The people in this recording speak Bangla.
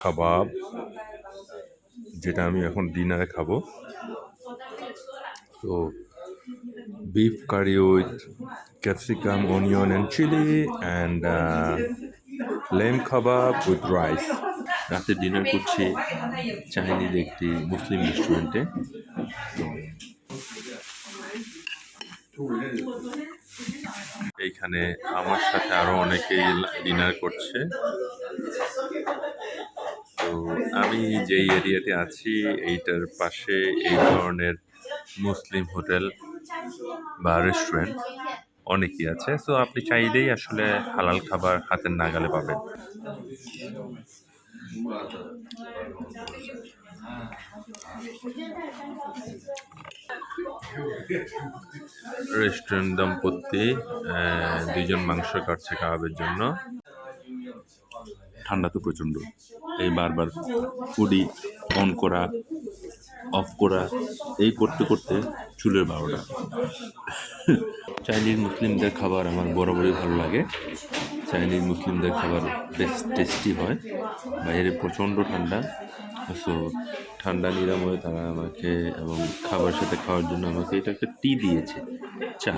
কাবাব, যেটা আমি এখন ডিনারে খাব। তো beef curry with capsicum onion and chilli and lame lamb with rice রাতে ডিনার করছি চাইনিজ একটি মুসলিম রেস্টুরেন্টে এইখানে আমার সাথে আরও অনেকেই ডিনার করছে। আমি যেই এরিয়াতে আছি, এইটার পাশে এই ধরনের মুসলিম হোটেল বা রেস্টুরেন্ট অনেকই আছে। সো আপনি চাইলেই আসলে হালাল খাবার হাতের নাগালে পাবেন। রেস্টুরেন্ট দম্পতি দুইজন মাংস কাটছে কাবাবের জন্য। ঠান্ডা তো প্রচণ্ড। এই বারবার ফুডি অন করা অফ করা, এই করতে করতে চুলের বারোটা। চাইনিজ মুসলিমদের খাবার আমার বরাবরই ভালো লাগে। চাইনিজ মুসলিমদের খাবার বেশ টেস্টি হয়। বাইরে প্রচণ্ড ঠান্ডা। সো ঠান্ডা, নিরাময়ে তারা আমাকে এবং খাবার সাথে খাওয়ার জন্য আমাকে এটা একটা টি দিয়েছে, চা।